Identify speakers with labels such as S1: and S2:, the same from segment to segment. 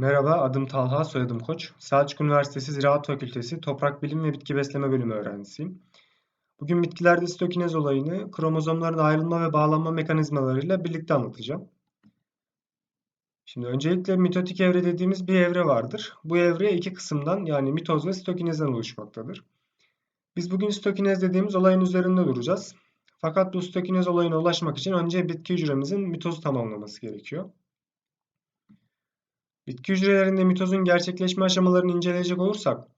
S1: Merhaba, adım Talha, soyadım Koç. Selçuk Üniversitesi Ziraat Fakültesi Toprak Bilim ve Bitki Besleme Bölümü öğrencisiyim. Bugün bitkilerde sitokinez olayını kromozomların ayrılma ve bağlanma mekanizmalarıyla birlikte anlatacağım. Şimdi öncelikle mitotik evre dediğimiz bir evre vardır. Bu evre iki kısımdan yani mitoz ve sitokinezden oluşmaktadır. Biz bugün sitokinez dediğimiz olayın üzerinde duracağız. Fakat bu sitokinez olayına ulaşmak için önce bitki hücremizin mitozu tamamlaması gerekiyor. Bitki hücrelerinde mitozun gerçekleşme aşamalarını inceleyecek olursak,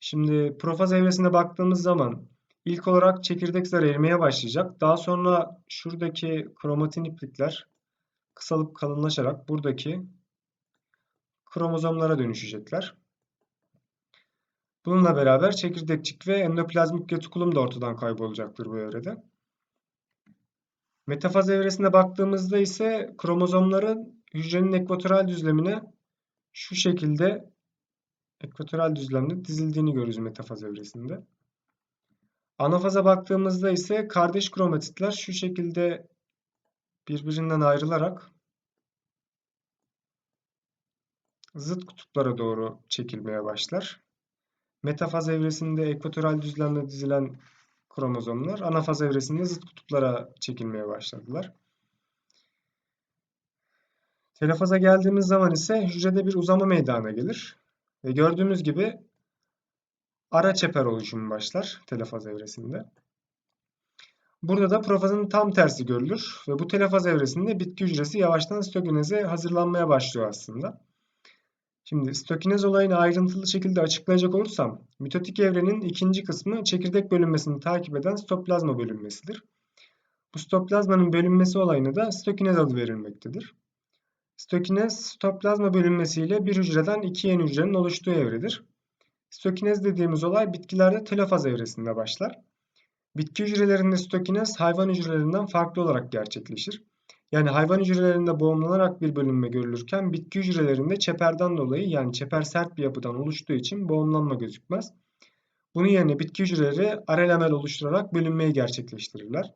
S1: şimdi profaz evresine baktığımız zaman ilk olarak çekirdek zarı erimeye başlayacak. Daha sonra şuradaki kromatin iplikler kısalıp kalınlaşarak buradaki kromozomlara dönüşecekler. Bununla beraber çekirdekçik ve endoplazmik retikulum da ortadan kaybolacaktır bu evrede. Metafaz evresine baktığımızda ise kromozomların hücrenin ekvatoral düzlemine şu şekilde ekvatoral düzlemde dizildiğini görürüz metafaz evresinde. Anafaza baktığımızda ise kardeş kromatitler şu şekilde birbirinden ayrılarak zıt kutuplara doğru çekilmeye başlar. Metafaz evresinde ekvatoral düzlemde dizilen kromozomlar anafaz evresinde zıt kutuplara çekilmeye başladılar. Telofaza geldiğimiz zaman ise hücrede bir uzama meydana gelir. Ve gördüğümüz gibi ara çeper oluşumu başlar telofaz evresinde. Burada da profazın tam tersi görülür ve bu telofaz evresinde bitki hücresi yavaştan sitokineze hazırlanmaya başlıyor aslında. Şimdi sitokinez olayını ayrıntılı şekilde açıklayacak olursam, mitotik evrenin ikinci kısmı çekirdek bölünmesini takip eden sitoplazma bölünmesidir. Bu sitoplazmanın bölünmesi olayına da sitokinez adı verilmektedir. Stokinez, sitoplazma bölünmesiyle bir hücreden iki yeni hücrenin oluştuğu evredir. Stokinez dediğimiz olay bitkilerde telofaz evresinde başlar. Bitki hücrelerinde stokinez hayvan hücrelerinden farklı olarak gerçekleşir. Yani hayvan hücrelerinde boğumlanarak bir bölünme görülürken bitki hücrelerinde çeperden dolayı yani çeper sert bir yapıdan oluştuğu için boğumlanma gözükmez. Bunun yerine bitki hücreleri arelamel oluşturarak bölünmeyi gerçekleştirirler.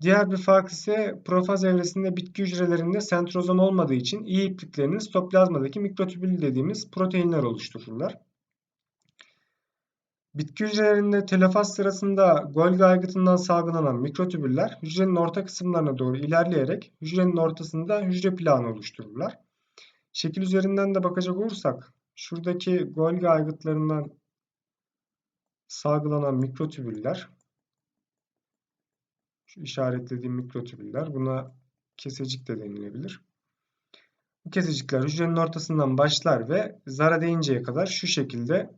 S1: Diğer bir fark ise profaz evresinde bitki hücrelerinde sentrozom olmadığı için iyi ipliklerinin sitoplazmadaki mikrotübül dediğimiz proteinler oluştururlar. Bitki hücrelerinde telofaz sırasında Golgi aygıtından salgılanan mikrotübüller hücrenin orta kısımlarına doğru ilerleyerek hücrenin ortasında hücre planı oluştururlar. Şekil üzerinden de bakacak olursak şuradaki Golgi aygıtlarından salgılanan mikrotübüller şu işaretlediğim mikrotübüller. Buna kesecik de denilebilir. Bu kesecikler hücrenin ortasından başlar ve zara değinceye kadar şu şekilde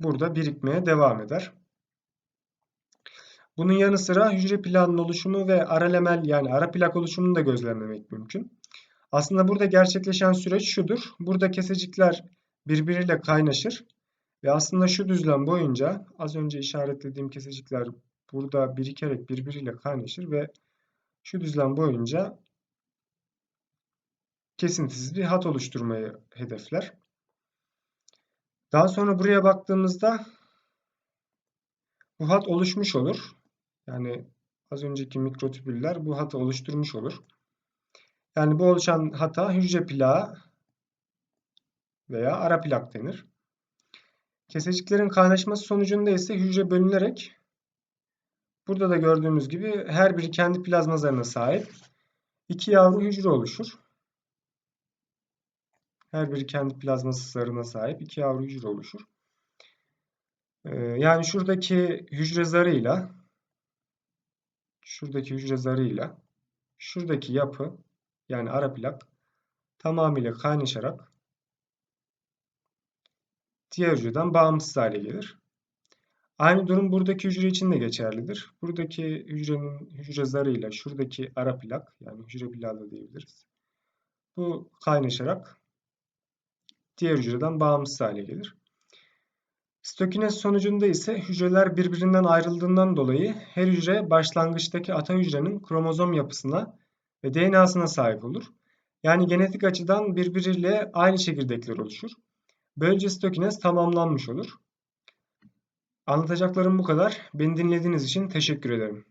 S1: burada birikmeye devam eder. Bunun yanı sıra hücre planının oluşumu ve aralemel yani ara plak oluşumunu da gözlemlemek mümkün. Aslında burada gerçekleşen süreç şudur. Burada kesecikler birbiriyle kaynaşır ve aslında şu düzlem boyunca az önce işaretlediğim kesecikler burada birikerek birbiriyle kaynaşır ve şu düzlem boyunca kesintisiz bir hat oluşturmayı hedefler. Daha sonra buraya baktığımızda bu hat oluşmuş olur. Yani az önceki mikrotübüller bu hatı oluşturmuş olur. Yani bu oluşan hata hücre plağı veya ara plak denir. Keseciklerin kaynaşması sonucunda ise hücre bölünerek Burada da gördüğümüz gibi her biri kendi plazma zarına sahip. İki yavru hücre oluşur. Her biri kendi plazma zarına sahip iki yavru hücre oluşur. Ee, yani şuradaki hücre zarıyla şuradaki hücre zarıyla şuradaki yapı yani ara plak tamamıyla kaynaşarak diğer hücreden bağımsız hale gelir. Aynı durum buradaki hücre için de geçerlidir. Buradaki hücrenin hücre zarıyla şuradaki ara plak yani hücre plağı da diyebiliriz. Bu kaynaşarak diğer hücreden bağımsız hale gelir. Stokinez sonucunda ise hücreler birbirinden ayrıldığından dolayı her hücre başlangıçtaki ata hücrenin kromozom yapısına ve DNA'sına sahip olur. Yani genetik açıdan birbiriyle aynı çekirdekler oluşur. Böylece stokinez tamamlanmış olur. Anlatacaklarım bu kadar. Beni dinlediğiniz için teşekkür ederim.